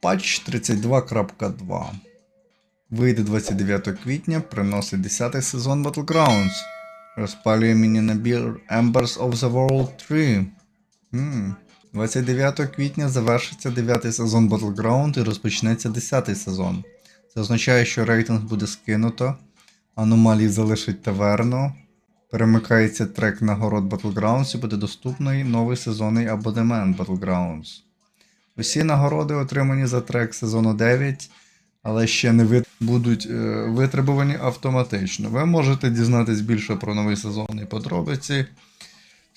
Патч 32.2. Вийде 29 квітня, приносить 10 сезон Battlegrounds. Розпалює міні-набір Embers of the World 3. М. 29 квітня завершиться 9 сезон Battleground і розпочнеться 10 сезон. Це означає, що рейтинг буде скинуто, аномалії залишить таверну, перемикається трек нагород Battlegrounds і буде доступний новий сезонний абонемент Battlegrounds. Усі нагороди, отримані за трек сезону 9, але ще не вит... будуть е, витребувані автоматично. Ви можете дізнатись більше про новий сезон і подробиці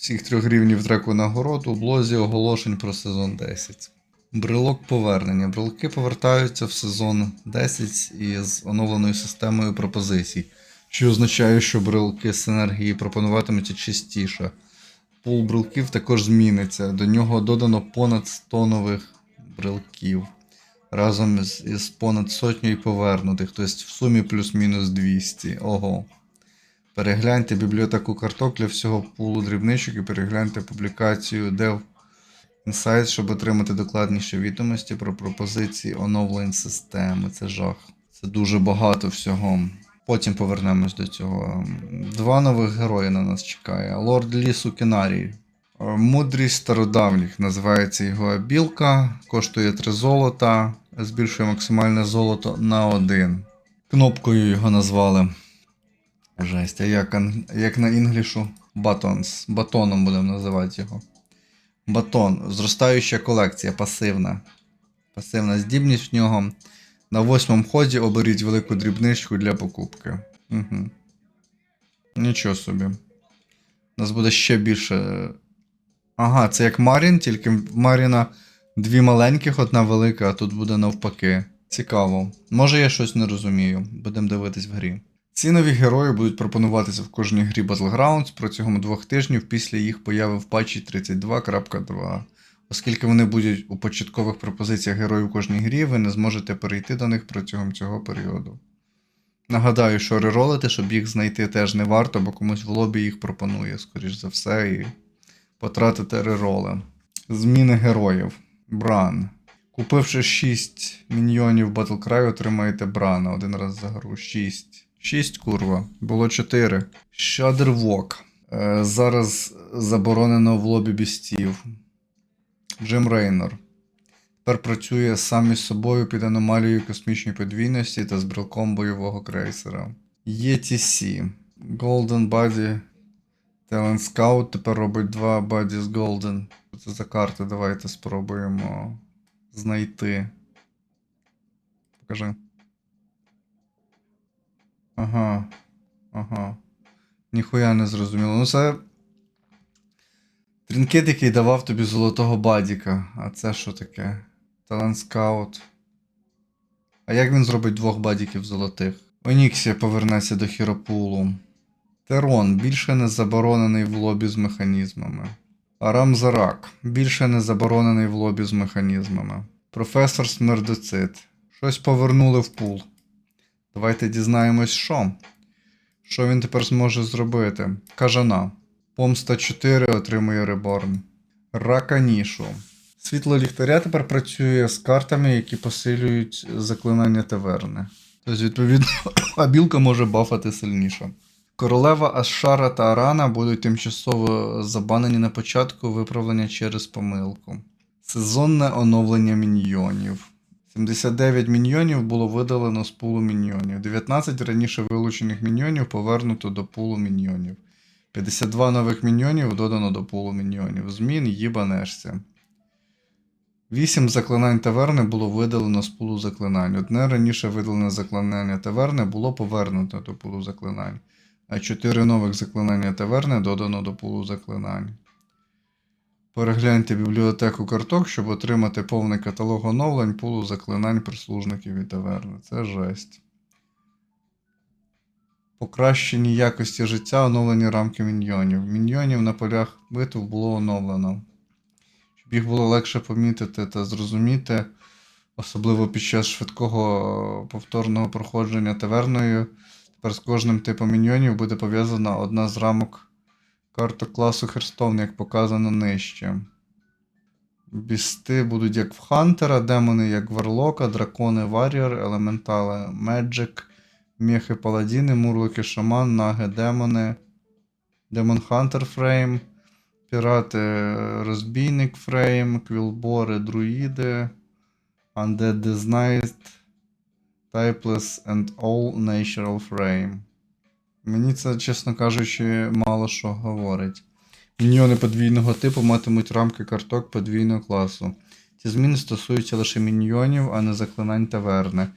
всіх трьох рівнів треку нагород у блозі оголошень про сезон 10. Брелок повернення. Брелки повертаються в сезон 10 із оновленою системою пропозицій, що означає, що брелки синергії пропонуватимуться частіше. Пул брелків також зміниться. До нього додано понад 100 нових брелків. Разом із понад сотнею повернутих, тобто в сумі плюс-мінус 200. Ого. Перегляньте бібліотеку карток для всього пулу дрібничок і перегляньте публікацію Dev Insights, щоб отримати докладніші відомості про пропозиції оновлень системи. Це жах. Це дуже багато всього. Потім повернемось до цього. Два нових герої на нас чекає. Лорд Лісу Кенарій. Е, Мудрість стародавніх називається його абілка. Коштує 3 золота. Збільшує максимальне золото на 1. Кнопкою його назвали. Жесть, а як, як на інглішу? Батонс. Батоном будемо називати його. Батон. Зростаюча колекція, пасивна. Пасивна здібність в нього. На восьмому ході оберіть велику дрібничку для покупки. Угу. Нічого собі. У нас буде ще більше. Ага, це як Марін, тільки в Маріна дві маленьких, одна велика, а тут буде навпаки. Цікаво. Може я щось не розумію. Будемо дивитись в грі. Ці нові герої будуть пропонуватися в кожній грі Battlegrounds протягом двох тижнів після їх появи в патчі 32.2. Оскільки вони будуть у початкових пропозиціях героїв кожній грі, ви не зможете перейти до них протягом цього періоду. Нагадаю, що реролити, щоб їх знайти теж не варто, бо комусь в лобі їх пропонує, скоріш за все, і потратити рероли. Зміни героїв. Бран. Купивши 6 міньйонів Battlecry, отримаєте Брана один раз за гру. 6. 6, курва. Було 4. Shadowwalk. Е, зараз заборонено в лобі бістів. Джим Рейнор. Тепер працює сам із собою під аномалією космічної подвійності та з брелком бойового крейсера. ETC. Golden Body. Talent Scout тепер робить два Body з Golden. Це за карти? Давайте спробуємо знайти. Покажи. Ага. Ага. Ніхуя не зрозуміло. Ну це. Трінкет, який давав тобі золотого бадіка. А це що таке? Талант скаут. А як він зробить двох бадіків золотих? Оніксія повернеться до Хіропулу. Терон більше не заборонений в лобі з механізмами. Арамзарак більше не заборонений в лобі з механізмами. Професор Смердоцит. Щось повернули в пул. Давайте дізнаємось, що. Що він тепер зможе зробити? Кажана. Помста 4 отримує Реборн. Раканішу. Світло ліхтаря тепер працює з картами, які посилюють заклинання таверни. Тобто, відповідно, абілка може бафати сильніше. Королева Ашара та Арана будуть тимчасово забанені на початку виправлення через помилку. Сезонне оновлення міньйонів. 79 міньйонів було видалено з пулу міньйонів. 19 раніше вилучених міньйонів повернуто до пулу міньйонів. 52 нових міньйонів додано до пулу міньйонів. Змін їбанешся. 8 заклинань таверни було видалено з пулу заклинань. Одне раніше видалене заклинання таверни було повернуто до пулу заклинань, а 4 нових заклинання таверни додано до пулу заклинань. Перегляньте бібліотеку карток, щоб отримати повний каталог оновлень пулу заклинань прислужників і таверни. Це жесть. Покращені якості життя, оновлені рамки міньйонів. Міньйонів на полях битв було оновлено. Щоб їх було легше помітити та зрозуміти, особливо під час швидкого повторного проходження таверною. Тепер з кожним типом міньйонів буде пов'язана одна з рамок карток класу Херстон, як показано нижче. Бісти будуть як в Хантера, демони як Варлока, дракони Варіор, елементали Меджик, мехи Паладіни, мурлоки Шаман, наги Демони, Демон Хантер Фрейм, Пірати Розбійник Фрейм, Квілбори, Друїди, Undead Disguised, Typeless and All Natural Frame. Мені це, чесно кажучи, мало що говорить. Міньйони подвійного типу матимуть рамки карток подвійного класу. Ці зміни стосуються лише міньйонів, а не заклинань таверни.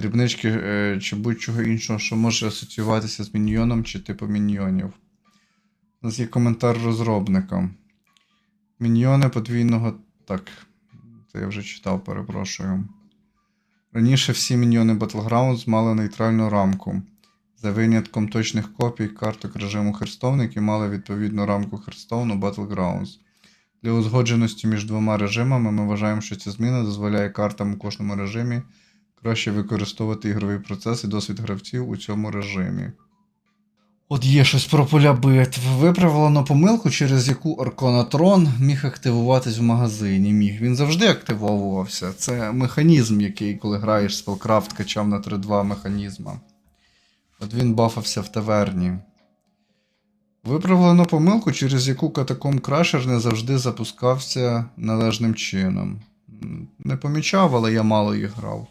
Дрібнички е, чи будь-чого іншого, що може асоціюватися з міньйоном чи типу міньйонів. У нас є коментар розробника. Міньйони подвійного. Так, це я вже читав, перепрошую. Раніше всі міньйони Battlegrounds мали нейтральну рамку. За винятком точних копій карток режиму Hearthstone, які мали відповідну рамку Hearthstone Battlegrounds. Для узгодженості між двома режимами ми вважаємо, що ця зміна дозволяє картам у кожному режимі краще використовувати ігровий процес і досвід гравців у цьому режимі. От є щось про поля битв. Виправлено помилку, через яку Орконатрон міг активуватись в магазині. Міг. Він завжди активовувався. Це механізм, який, коли граєш Spellcraft, качав на 3-2 механізма. От він бафався в таверні. Виправлено помилку, через яку катаком Крашер не завжди запускався належним чином. Не помічав, але я мало їх грав.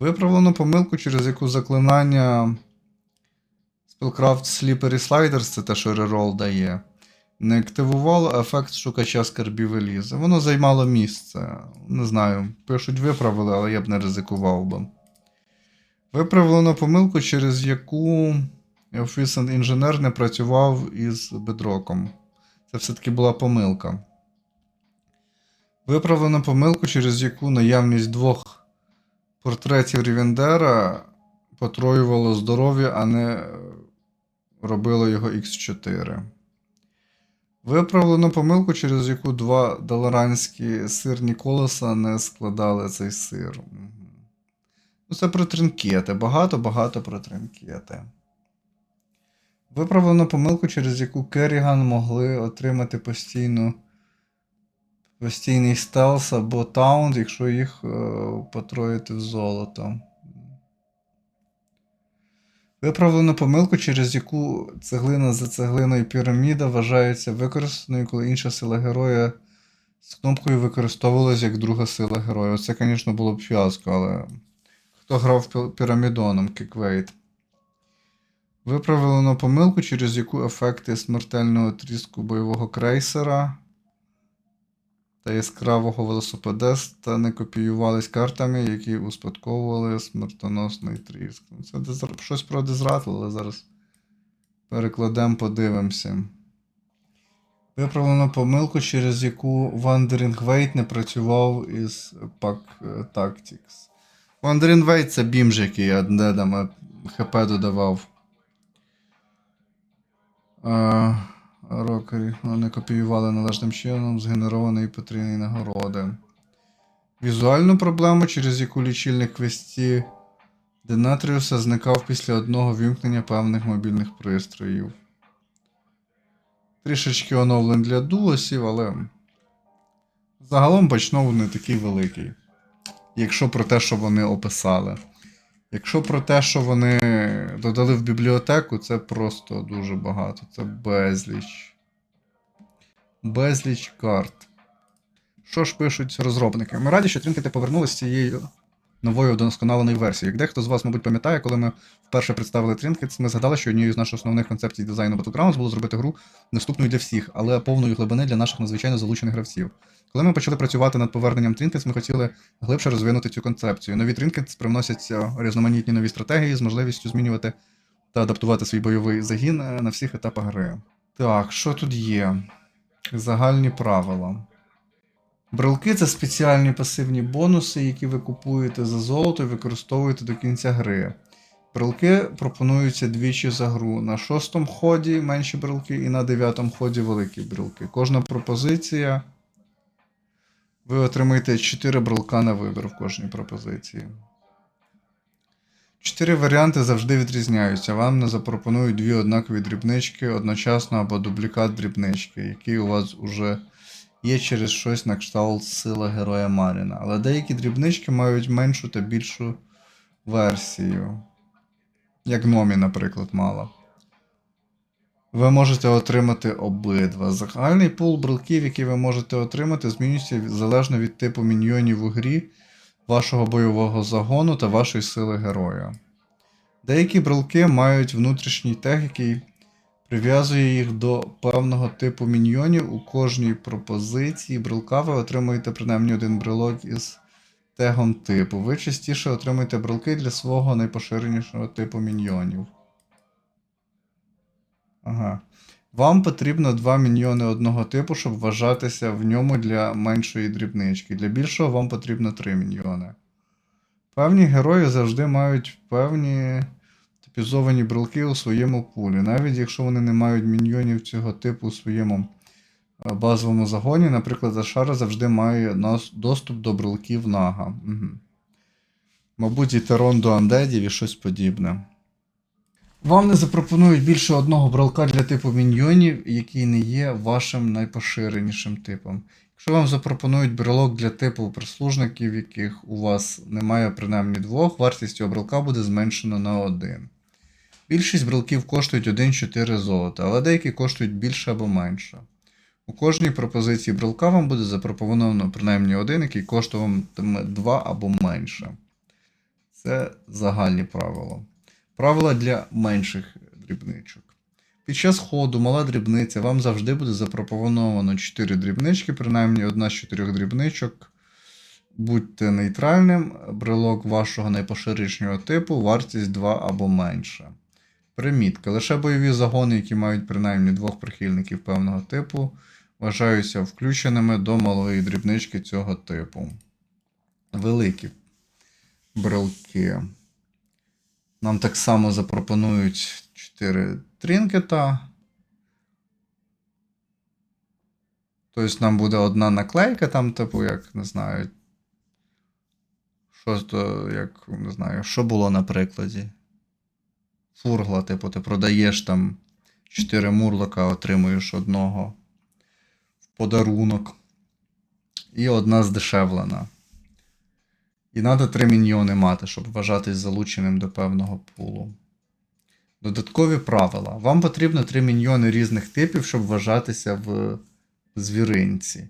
Виправлено помилку, через яку заклинання Spellcraft Slippery Sliders, це те, що рерол дає, не активувало ефект шукача скарбів Елізи. Воно займало місце. Не знаю, пишуть, виправили, але я б не ризикував би. Виправлено помилку, через яку Efficient інженер не працював із бедроком. Це все-таки була помилка. Виправлено помилку, через яку наявність двох портретів Рівендера потроювало здоров'я, а не робило його Х4. Виправлено помилку, через яку два доларанські сирні колеса не складали цей сир. Ну, це про тринкети. Багато-багато про тринкети. Виправлено помилку, через яку Керріган могли отримати постійну, постійний стелс або таунт, якщо їх е, потроїти в золото. Виправлено помилку, через яку цеглина за цеглиною піраміда вважається використаною, коли інша сила героя з кнопкою використовувалась як друга сила героя. Це, звісно, було б фіаско, але хто грав пі- пірамідоном, кіквейт. Виправлено помилку, через яку ефекти смертельного тріску бойового крейсера та яскравого велосипедиста не копіювались картами, які успадковували смертоносний тріск. Ну, Це дезр- щось про дезратл, але зараз перекладемо, подивимося. Виправлено помилку, через яку Wandering Wait не працював із Pack Tactics. Wandering Wait це бімж, який аддедам ХП додавав. Е, Рокері не копіювали належним чином згенерованої потрійної нагороди. Візуальну проблему, через яку лічильник квесті Денатріуса зникав після одного вімкнення певних мобільних пристроїв. Трішечки оновлень для дуосів, але загалом бачнов не такий великий. Якщо про те, що вони описали. Якщо про те, що вони додали в бібліотеку, це просто дуже багато. Це безліч. Безліч карт. Що ж пишуть розробники? Ми раді, що тринкети повернулися з цією новою вдосконаленою версією. Як дехто з вас, мабуть, пам'ятає, коли ми вперше представили Trinkets, ми згадали, що однією з наших основних концепцій дизайну Battlegrounds було зробити гру доступною для всіх, але повної глибини для наших надзвичайно залучених гравців. Коли ми почали працювати над поверненням Trinkets, ми хотіли глибше розвинути цю концепцію. Нові Trinkets привносять різноманітні нові стратегії з можливістю змінювати та адаптувати свій бойовий загін е, на всіх етапах гри. Так, що тут є? Загальні правила. Брелки це спеціальні пасивні бонуси, які ви купуєте за золото і використовуєте до кінця гри. Брелки пропонуються двічі за гру. На шостому ході менші брелки і на дев'ятому ході великі брелки. Кожна пропозиція. Ви отримаєте 4 брелка на вибір в кожній пропозиції. Чотири варіанти завжди відрізняються. Вам не запропонують дві однакові дрібнички одночасно або дублікат дрібнички, який у вас уже є через щось на кшталт сила героя Маріна, але деякі дрібнички мають меншу та більшу версію. Як Номі, наприклад, мала. Ви можете отримати обидва. Загальний пул брелків, який ви можете отримати, змінюється залежно від типу міньйонів у грі, вашого бойового загону та вашої сили героя. Деякі брелки мають внутрішній тег, який прив'язує їх до певного типу міньйонів. У кожній пропозиції брелка ви отримуєте принаймні один брелок із тегом типу. Ви частіше отримуєте брелки для свого найпоширенішого типу міньйонів. Ага. Вам потрібно два міньйони одного типу, щоб вважатися в ньому для меншої дрібнички. Для більшого вам потрібно три міньйони. Певні герої завжди мають певні типізовані брелки у своєму пулі. Навіть якщо вони не мають міньйонів цього типу у своєму е, базовому загоні, наприклад, Ашара завжди має доступ до брелків Нага. Угу. Мабуть, і Терон до андедів і щось подібне. Вам не запропонують більше одного брелка для типу міньйонів, який не є вашим найпоширенішим типом. Якщо вам запропонують брелок для типу прислужників, яких у вас немає принаймні двох, вартість цього брелка буде зменшена на один. Більшість брелків коштують 1-4 золота, але деякі коштують більше або менше. У кожній пропозиції брелка вам буде запропоновано принаймні один, який коштуватиме 2 або менше. Це загальні правила. Правила для менших дрібничок. Під час ходу мала дрібниця вам завжди буде запропоновано 4 дрібнички, принаймні одна з 4 дрібничок. Будьте нейтральним, брелок вашого найпоширенішого типу, вартість 2 або менше. Примітка. Лише бойові загони, які мають принаймні двох прихильників певного типу, вважаються включеними до малої дрібнички цього типу. Великі брелки. Нам так само запропонують 4 трінкета. Тобто нам буде одна наклейка, там, типу, як не знаю. Що як не знаю, що було на прикладі? Фургла, типу, ти продаєш там 4 мурлока, отримуєш одного в подарунок. І одна здешевлена. І треба 3 міньйони мати, щоб вважатись залученим до певного пулу. Додаткові правила. Вам потрібно 3 міньйони різних типів, щоб вважатися в звіринці.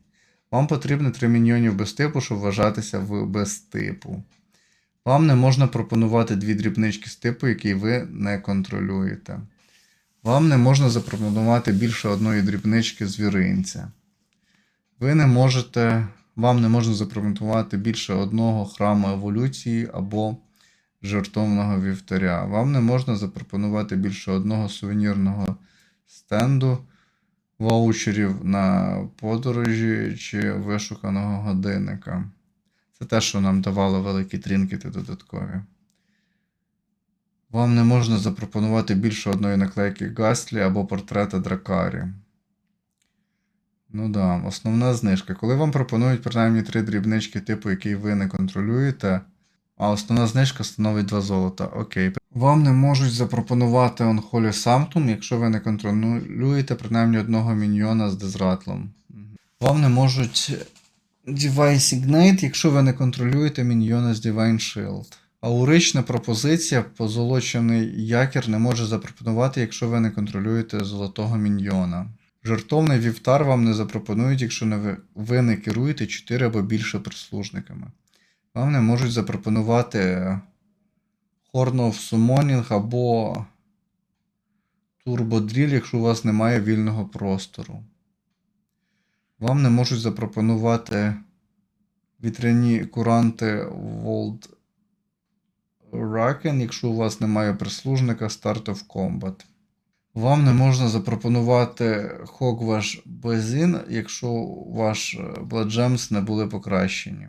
Вам потрібно 3 міньйонів без типу, щоб вважатися в без типу. Вам не можна пропонувати дві дрібнички з типу, який ви не контролюєте. Вам не можна запропонувати більше одної дрібнички звіринця. Ви не можете, вам не можна запропонувати більше одного храму еволюції або жертовного вівтаря. Вам не можна запропонувати більше одного сувенірного стенду, ваучерів на подорожі чи вишуканого годинника. Це те, що нам давало великі трінкети додаткові. Вам не можна запропонувати більше одної наклейки Гаслі або портрета Дракарі. Ну да, основна знижка. Коли вам пропонують принаймні три дрібнички, типу, який ви не контролюєте, а основна знижка становить 2 золота. Окей. Вам не можуть запропонувати Unholy Sanctum, якщо ви не контролюєте принаймні одного міньйона з дезратлом. Вам не можуть Device Ignite, якщо ви не контролюєте міньйона з Divine Shield. Аурична пропозиція позолочений якір не може запропонувати, якщо ви не контролюєте золотого міньйона. Жертовний вівтар вам не запропонують, якщо не ви, не керуєте 4 або більше прислужниками. Вам не можуть запропонувати Horn of Summoning або Turbo Drill, якщо у вас немає вільного простору. Вам не можуть запропонувати вітряні куранти World Raken, якщо у вас немає прислужника Start of Combat. Вам не можна запропонувати Hogwash Bezin, якщо ваш Gems не були покращені.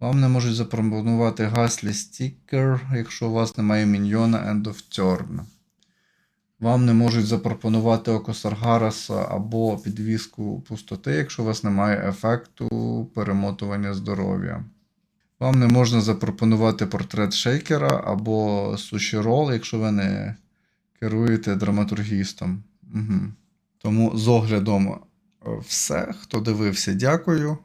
Вам не можуть запропонувати Гаслі Sticker, якщо у вас немає міньйона End of Turn. Вам не можуть запропонувати Око Саргараса або підвіску пустоти, якщо у вас немає ефекту перемотування здоров'я. Вам не можна запропонувати портрет шейкера або суші рол, якщо ви не керуєте драматургістом. Угу. Тому з оглядом Все, хто дивився, дякую.